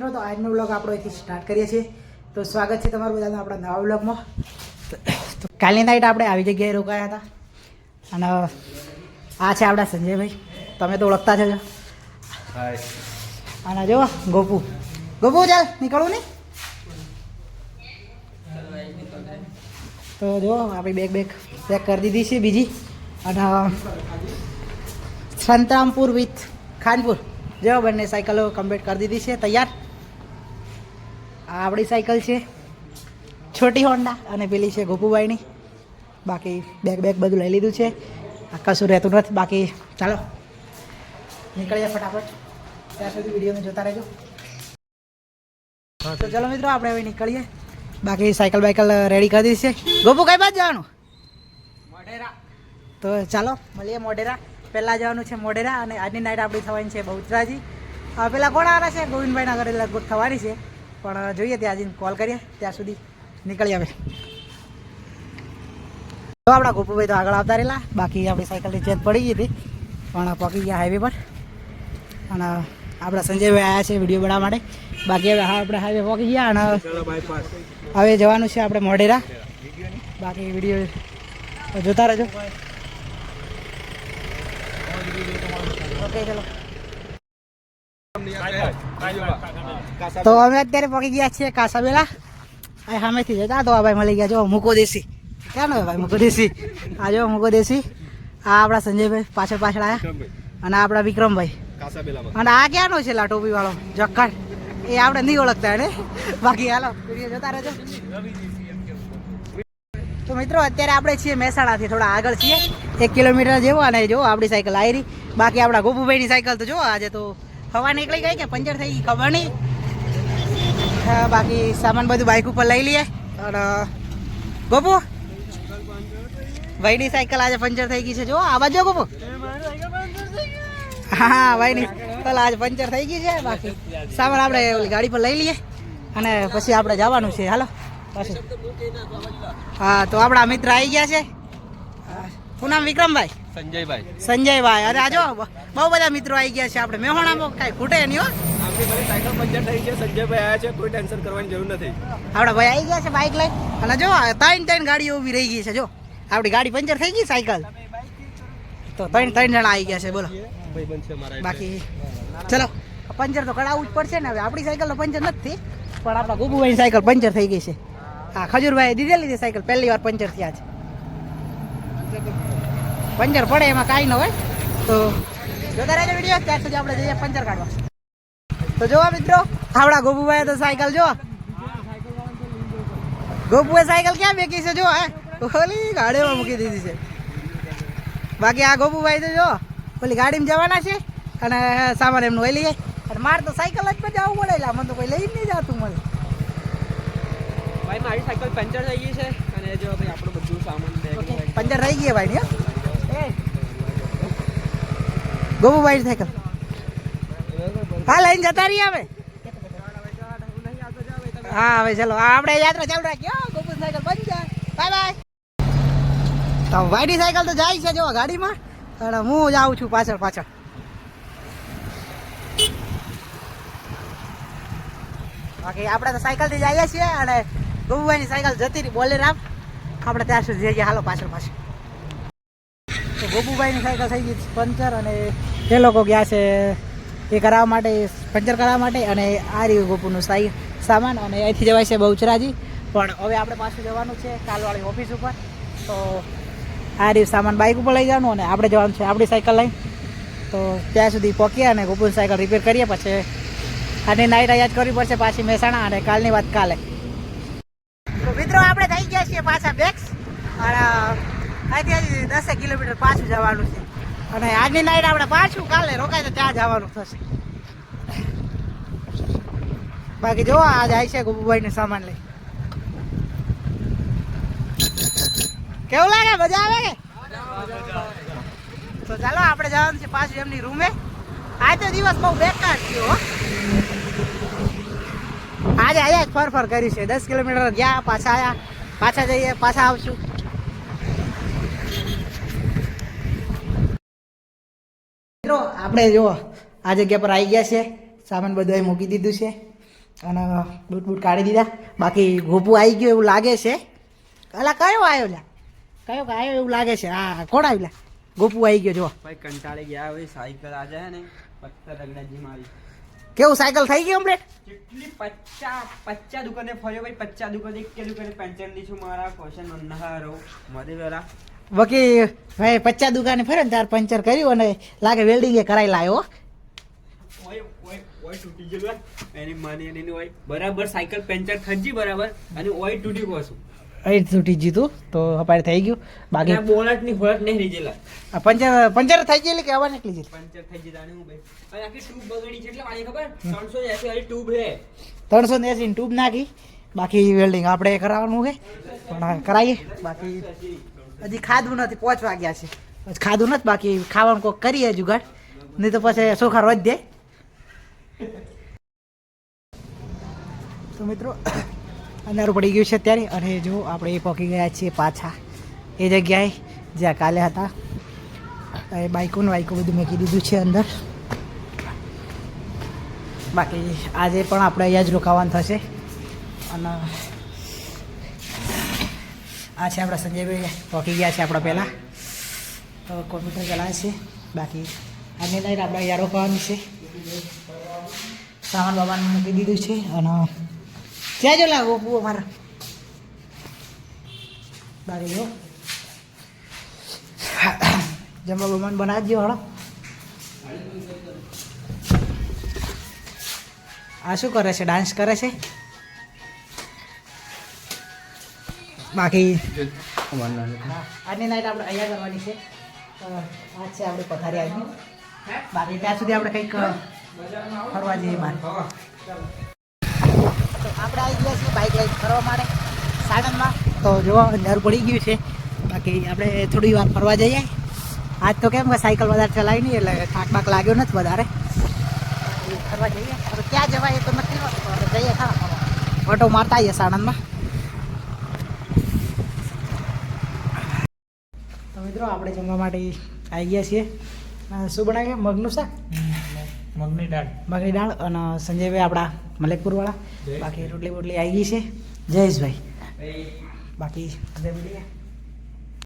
મિત્રો તો આજનો વ્લોગ આપણો અહીંથી સ્ટાર્ટ કરીએ છીએ. તો સ્વાગત છે તમારું બધાનું આપણા નવા વ્લોગમાં તો કાલની નાઈટ આપણે આવી જગ્યાએ રોકાયા હતા. અને આ છે આપણા સંજયભાઈ. તમે તો ઓળખતા છો. અને જો ગોપુ. ગોપુ ચાલ નીકળવું નહીં તો જો આપણી બેગ બેગ પેક કરી દીધી છે બીજી. અને સંતરામપુર વિથ ખાનપુર. જો બંને સાયકલો કમ્પ્લીટ કરી દીધી છે. તૈયાર? આ આપણી સાયકલ છે. છોટી હોન્ડા અને પેલી છે ગોપુભાઈની. બાકી બેગ બેગ બધું લઈ લીધું છે. આ કશું રહેતું નથી. બાકી ચાલો નીકળીએ ફટાફટ. ત્યાં સુધી વિડીયોને જોતા રહેજો. તો ચાલો મિત્રો આપણે હવે નીકળીએ. બાકી સાયકલ બાયકલ રેડી કરી દીધી છે. ગોપુ કઈ બાજુ જવાનું? મોઢેરા. તો ચાલો મળીએ મોઢેરા. પહેલાં જવાનું છે મોઢેરા અને આજની નાઇટ આપણી થવાની છે બહુચરાજી. પેલા કોણ આવવાના છે? ગોવિંદભાઈના ઘરે લગભગ થવાની છે. પણ જોઈએ ત્યાં જઈને કોલ કરીએ. ત્યાં સુધી નીકળી આવે તો આપણા ગોપુભાઈ તો આગળ આવતા રહેલા. બાકી આપણી સાયકલની ચેન પડી ગઈ હતી. પણ પકી ગયા હાઈવે પર. અને આપણા સંજયભાઈ આવ્યા છે વીડિયો બનાવવા માટે. બાકી હવે હા આપણે હાઈવે પહોંચી ગયા અને હવે જવાનું છે આપણે મોઢેરા. બાકી વીડિયો જોતા રહેજો. ઓકે ચલો. તો અમે અત્યારે પહોંચી ગયા છીએ કાસાબેલા. અહીં સામેથી જતા તો આ ભાઈ મળી ગયા. જો મૂકો દેશી ક્યાં નો ભાઈ મૂકો દેશી આ જો મૂકો દેશી આ આપણા સંજયભાઈ પાછળ પાછળ આવ્યા અને આ આપણા વિક્રમભાઈ. અને આ ક્યાંનો છે લા ટોપી વાળો જક્કડ. એ આપણે નહીં ઓળખતા એને. બાકી હાલો જતા જોતા રહેજો. તો મિત્રો અત્યારે આપણે છીએ મહેસાણાથી થોડા આગળ છીએ. એક કિલોમીટર જેવો અને જો આપણી સાયકલ આવી બાકી આપણા ગોપુભાઈની સાયકલ તો જો આજે તો હવા નીકળી ગઈ કે પંચર થઈ ગઈ ખબર નહીં. બાકી સામાન બધું બાઇક ઉપર લઈ લઈએ. અને ગોપુ ભાઈની સાયકલ આજે પંચર થઈ ગઈ છે. જો આ બાજુ ગોપુ. હા ભાઈની ચાલ આજે પંચર થઈ ગઈ છે. બાકી સામાન આપણે ગાડી પર લઈ લઈએ. અને પછી આપણે જવાનું છે. હાલો. પછી. હા, તો આપણા મિત્ર આવી ગયા છે. શું નામ? વિક્રમભાઈ? સંજયભાઈ. સંજયભાઈ. અરે આજો બહુ બધા મિત્રો આવી ગયા છે આપણે. મેહોણામાં કાંઈ ખૂટે નહીં હો. આપણી સાયકલ પંચર થઈ છે. સંજયભાઈ છે. કોઈ ટેન્શન કરવાની જરૂર નથી. આપણા ભાઈ આવી ગયા છે બાઇક લઈ અને જો આ ત્રણ ત્રણ ગાડીઓ ઊભી રહી ગઈ છે. જો આપણી ગાડી પંચર થઈ ગઈ સાયકલ. તો ત્રણ ત્રણ જણા આવી ગયા છે. બોલો. ભાઈ બનશે મારા બાકી ચલો. પંચર તો કઢાવવું જ પડશે ને હવે. આપણી સાયકલ પંચર નથી. પણ આપણા ગુબુભાઈ સાયકલ પંચર થઈ ગઈ છે. હા ખજૂરભાઈ દીધેલી છે સાયકલ. પહેલી વાર પંચર થયા છે. પંચર પડે એમાં કાંઈ ન હોય. તો જોતા રહેજો વીડિયો ત્યાર સુધી આપણે જઈએ પંચર કાઢવા. તો જોવા મિત્રો આપણા ગોપુભાઈ તો સાયકલ જો ગોપુએ સાયકલ ક્યાં બેકી છે જો હે. ઓલી ગાડીમાં મૂકી દીધી છે. બાકી આ ગોપુભાઈ તો જો ઓલી ગાડીમાં જવાના છે અને સામાન એમનું લઈ લઈએ. અને મારે તો સાયકલ જ પછી જવું પડે એટલે મને તો કોઈ લઈ જ નહીં જતું મને. ભાઈ મારી સાયકલ પંચર થઈ ગઈ છે અને જો ભાઈ આપણું બધું સામાન પંચર રહી ગયા ભાઈ ને ગોપુભાઈ સાયકલ. હા, લઈને જતા રહી આવે હા, હવે ચલો આપણે યાત્રા ચાલુ રાખીએ. ગોબુ સાયકલ બંધ જાય બાય બાય. તો વાઈડી સાયકલ તો જાય છે જો ગાડીમાં. અને હું જાઉં છું પાછળ પાછળ. બાકી આપણે તો સાયકલથી જઈએ છીએ અને ગોબુભાઈની સાયકલ જતી રહી. બોલે રામ આપણે ત્યાં સુધી જઈએ હાલો, પાછળ પાછળ. ગોપુભાઈની સાયકલ થઈ ગઈ પંચર અને એ લોકો ગયા છે એ કરાવવા માટે, પંચર કરાવવા માટે અને આ રહ્યું ગોપુનું સાઈ સામાન અને અહીંથી જવાય છે બહુચરાજી. પણ હવે આપણે પાછું જવાનું છે કાલવાળી ઓફિસ ઉપર. તો આ રહ્યું સામાન બાઇક ઉપર લઈ જવાનું અને આપણે જવાનું છે આપણી સાયકલ લઈ. તો ત્યાં સુધી પહોંચીએ અને ગોપુની સાયકલ રિપેર કરીએ પછી અને નાઇટ યાદ કરવી પડશે પાછી મહેસાણા અને કાલની વાત કાલે. મિત્રો, આપણે થઈ ગયા છીએ પાછા બેક્સ અને અહીંથી દસેક કિલોમીટર પાછું જવાનું છે. અને આજની નાઈટ આપણે પાછું કાલે રોકાય તો ત્યાં જવાનું થશે. બાકી જો આ જાય છે ગોપુભાઈ સામાન લઈ. કેવું લાગે? મજા આવે કે? તો ચાલો, આપણે જવાનું છે પાછું એમની રૂમે. આજ તો દિવસ બહુ બેકાર થયો આજે આયા જ ફર ફર કર્યું છે. દસ કિલોમીટર ગયા, પાછા આવ્યા પાછા જઈએ, પાછા આવશું મિત્રો આપણે જો આ જગ્યા પર આવી ગયા છે. સામાન બધું મૂકી દીધું છે. અને બૂટ બૂટ કાઢી દીધા. બાકી ગોપુ આવી ગયો એવું લાગે છે. અલા કયો આવ્યો લા? કયો આવ્યો એવું લાગે છે? હા કોણ આવ્યું ગોપુ આવી ગયો જો ભાઈ કંટાળી ગયા હવે. સાયકલ આ જાય ને પત્તર રગડાજી મારી. કેવું સાયકલ થઈ ગઈ હમણાં કેટલી પચ્ચા પચ્ચા દુકાને ફર્યો ભાઈ પચ્ચા દુકાને એક કે દુકાને પેન્ચર નીચું મારા ક્વેશ્ચન નહારો મધે વેરા બાકી ભાઈ પચાસ દુકાને ફરે ને ત્યારે પંચર કર્યું અને લાગે વેલ્ડિંગે કરાવી લાવ્યો. ઓય ઓય ઓય તૂટી ગયો એની માની એની ઓય. બરાબર સાયકલ પંચર થજી બરાબર અને ઓય તૂટી ગયો છું અહીં તૂટી જીતું તો અપારે થઈ ગયું. બાકી અને બોલટની હોળટ નહીં રહી ગયેલા પંચર પંચર થઈ ગયેલી કે હવા નીકળી ગયેલી? પંચર થઈ ગયેલા હું ભાઈ આખી ટ્યુબ બગડી છે એટલે મારી ખબર? ત્રણસો એસી વાળી ટ્યુબ હે ત્રણસો ને એસી ટ્યુબ નાખી. બાકી વેલ્ડિંગ આપણે કરાવવાનું છે. પણ કરાવીએ બાકી હજી ખાધું નથી, પાંચ વાગ્યા છે. પછી ખાધું નથી, બાકી ખાવાનું કોક કરીએ જુગાડ નહીં તો પછી ચોખા રોજ દે. તો મિત્રો અંધારું પડી ગયું છે અત્યારે અને જો આપણે એ પહોંચી ગયા છીએ પાછા. એ જગ્યાએ જ્યાં કાલે હતા. એ બાઇકો ને વાઇકો બધું મૂકી દીધું છે અંદર. બાકી આજે પણ આપણે અહીંયા જ રોકાવાનું થશે. અને આ છે આપણા સંજયભાઈ પહોંચી ગયા છે આપણા પહેલાં. તો કોમ્પ્યુટર ચલાવે છે. બાકી આજની નાઈટ આપણે યારો રોકાવાનું છે. સામાન બામાન મૂકી દીધું છે અને ત્યાં જો લાગો પૂ અમારા. બાકી જો. જમવા બનાવી દો હળો આ શું કરે છે? ડાન્સ કરે છે? બાકી આજની નાઇટ આપણે અહીંયા કરવાની છે. આ છે આપણે પથારી આજની. બાકી ત્યાં સુધી આપણે કંઈક ફરવા જઈએ મારે આપણે આવી ગયા છીએ બાઇક લઈને ફરવા માટે સાણંદમાં. તો જો અંધારું પડી ગયું છે. બાકી આપણે થોડી વાર ફરવા જઈએ. આજ તો કેમ કે સાયકલ વધારે ચલાવી નહીં એટલે થાક બાક લાગ્યો નથી વધારે. ફરવા જઈએ. હવે ક્યાં જવાય એ તો નથી જઈએ ખરા. ઓટો મારતા આવીએ સાણંદમાં. મિત્રો આપણે જમવા માટે આવી ગયા છીએ. શું બનાવ્યું? મગનું શાક? મગની દાળ. મગની દાળ અને સંજયભાઈ આપણા મલેકપુરવાળા. બાકી રોટલી બોટલી આવી ગઈ છે. જયેશભાઈ. બાકી